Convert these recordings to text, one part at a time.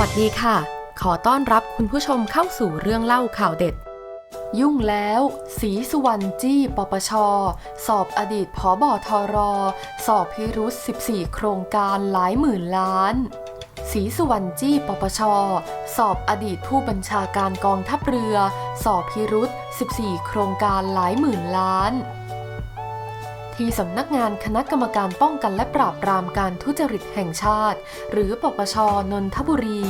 วัสดีค่ะ ขอต้อนรับคุณผู้ชมเข้าสู่เรื่องเล่าข่าวเด็ด ยุ่งแล้วสีสุวรรณจี้ปปช สอบอดีตผอบอทอรอ สอบพิรุษ 14 โครงการหลายหมื่นล้านสีสุวรรณจี้ปปช สอบอดีตผู้บัญชาการกองทัพเรือ สอบพิรุษ 14 โครงการหลายหมื่นล้าน ที่สำนักงานคณะกรรมการป้องกันและปราบปรามการทุจริตแห่งชาติ หรือปปชนนทบุรี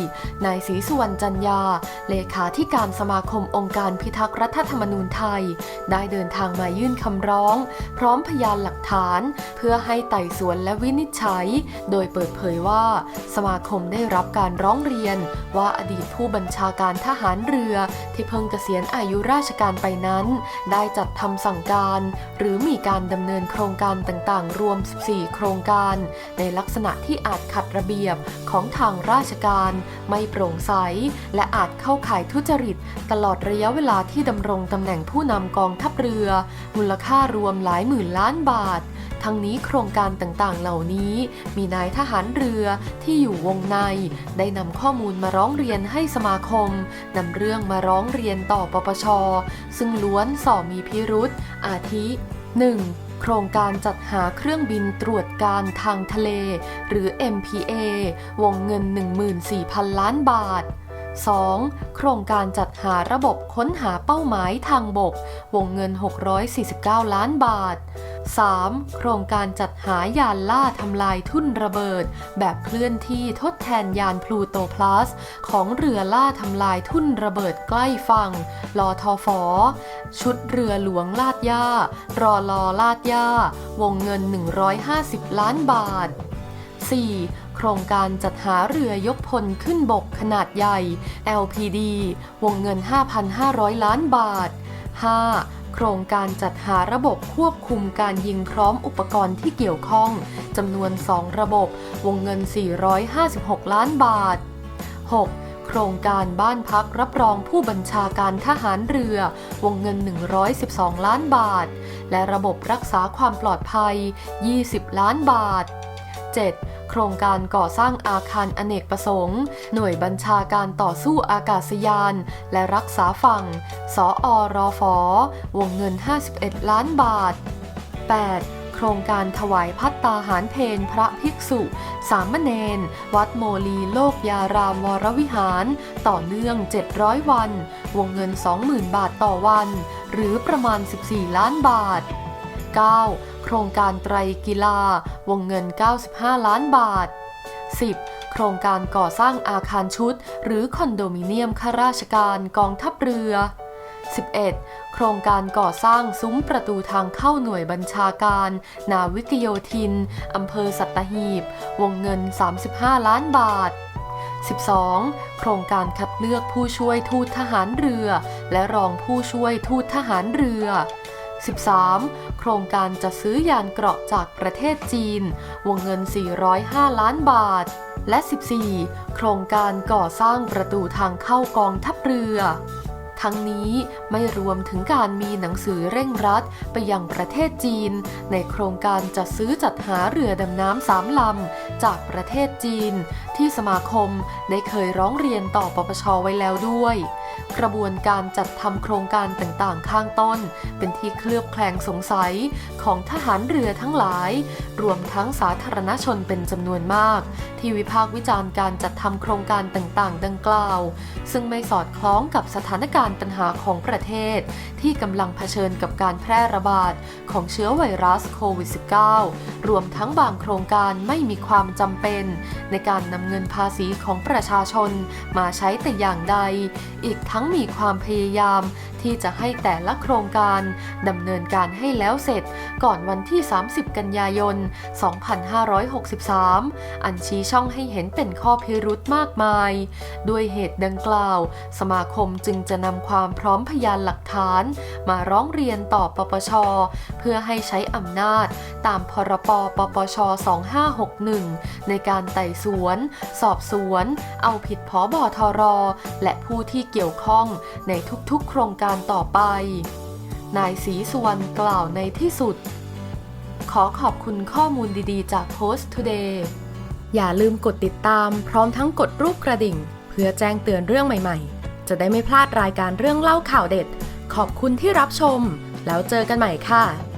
นายศรีสุวรรณจันยา เลขาธิการสมาคมองค์การพิทักษ์รัฐธรรมนูญไทย ได้เดินทางมายื่นคำร้อง พร้อมพยานหลักฐาน เพื่อให้ไต่สวนและวินิจฉัย โดยเปิดเผยว่า สมาคมได้รับการร้องเรียน ว่าอดีตผู้บัญชาการทหารเรือ ที่เพิ่งเกษียณอายุราชการไปนั้น ได้จัดทำสั่งการ หรือมีการดำเนินโครงการต่างๆ รวม 14 โครงการ ในลักษณะที่อาจขัดระเบียบของทางราชการ ไม่โปร่งใส และอาจเข้าข่ายทุจริต ตลอดระยะเวลาที่ดำรงตำแหน่งผู้นำกองทัพเรือ มูลค่ารวมหลายหมื่นล้านบาททั้งนี้โครงการต่างๆ เหล่านี้ มีนายทหารเรือที่อยู่วงใน ได้นำข้อมูลมาร้องเรียนให้สมาคมนำเรื่องมาร้องเรียนต่อปปช ซึ่งล้วนส่อมีพิรุษอาทิ 1. โครงการจัดหาเครื่องบินตรวจการทางทะเล หรือ MPA วงเงิน 14,000 ล้านบาท 2. โครงการจัดหาระบบค้นหาเป้าหมายทางบก วงเงิน 649 ล้านบาท 3. โครงการจัดหายานล่าทำลายทุ่นระเบิด แบบเคลื่อนที่ทดแทนยานพลูโตพลัส ของเรือล่าทำลายทุ่นระเบิดใกล้ฝั่งลอทอฟอชุดเรือหลวงลาดย่ารอลอลาดย่า วงเงิน 150 ล้านบาท 4. โครงการจัดหาเรือยกพลขึ้นบกขนาดใหญ่ LPD วงเงิน 5,500 ล้านบาท 5. โครงการจัดหาระบบควบคุมการยิงพร้อมอุปกรณ์ที่เกี่ยวข้องจำนวน 2 ระบบ วงเงิน 456 ล้านบาท 6. โครงการบ้านพักรับรองผู้บัญชาการทหารเรือ วงเงิน 112 ล้านบาท และระบบรักษาความปลอดภัย 20 ล้านบาท 7. โครงการก่อสร้างอาคารอเนกประสงค์ หน่วยบัญชาการต่อสู้อากาศยาน และรักษาฝั่ง สออรอฟอวงเงิน 51 ล้านบาท 8. โครงการถวายพัตตาหารเพนพระภิกษุ สามเณรวัดโมลีโลกยารามวรวิหาร ต่อเนื่อง 700 วัน วงเงิน 20,000 บาทต่อวัน หรือประมาณ 14 ล้านบาท 9. โครงการไตรกีฬาวงเงิน 95 ล้านบาท 10. โครงการก่อสร้างอาคารชุด หรือคอนโดมิเนียมข้าราชการกองทัพเรือ 11. โครงการก่อสร้างซุ้มประตูทางเข้าหน่วยบัญชาการ นาวิกโยธิน อำเภอสัตหีบ วงเงิน 35 ล้านบาท 12. โครงการคัดเลือกผู้ช่วยทูตทหารเรือ และรองผู้ช่วยทูตทหารเรือ 13. โครงการจะซื้อยานเกราะจากประเทศจีน วงเงิน 405 ล้านบาท และ 14. โครงการก่อสร้างประตูทางเข้ากองทัพเรือ ทั้งนี้ไม่รวมถึงการมีหนังสือเร่งรัดไปยังประเทศจีน ในโครงการจัดซื้อจัดหาเรือดำน้ำสามลำจากประเทศจีนที่สมาคมได้เคยร้องเรียนต่อปปชไว้แล้วด้วย กระบวนการจัดทำโครงการต่างๆ ข้างต้น เป็นที่เคลือบแคลงสงสัยของทหารเรือทั้งหลาย รวมทั้งสาธารณชนเป็นจำนวนมาก ที่วิพากษ์วิจารณ์การจัดทำโครงการต่างๆ ดังกล่าว ซึ่งไม่สอดคล้องกับสถานการณ์ปัญหาของประเทศ ที่กำลังเผชิญกับการแพร่ระบาดของเชื้อไวรัสโควิด -19 รวมทั้งบางโครงการไม่มีความจำเป็นในการนำเงินภาษีของประชาชนมาใช้แต่อย่างใด อีกทั้งมีความพยายามที่จะให้แต่ละโครงการดำเนินการให้แล้วเสร็จก่อนวันที่ 30 กันยายน 2563 อันชี้ช่องให้เห็นเป็นข้อพิรุธมากมาย ด้วยเหตุดังกล่าว สมาคมจึงจะนำความพร้อมพยานหลักฐาน มาร้องเรียนต่อปปช เพื่อให้ใช้อำนาจตามพรปปปช 2561 ในการไต่สวนสอบสวน เอาผิดพบทรและผู้ที่เกี่ยวข้องในทุกๆ โครงการต่อไป นายศรีสุวรรณกล่าวในที่สุด ขอขอบคุณข้อมูลดีๆ จาก Post Today อย่าลืมกดติดตามพร้อมทั้งกดรูปกระดิ่ง เพื่อแจ้งเตือนเรื่องใหม่ๆ จะได้ไม่พลาดรายการเรื่องเล่าข่าวเด็ด ขอบคุณที่รับชม แล้วเจอกันใหม่ค่ะ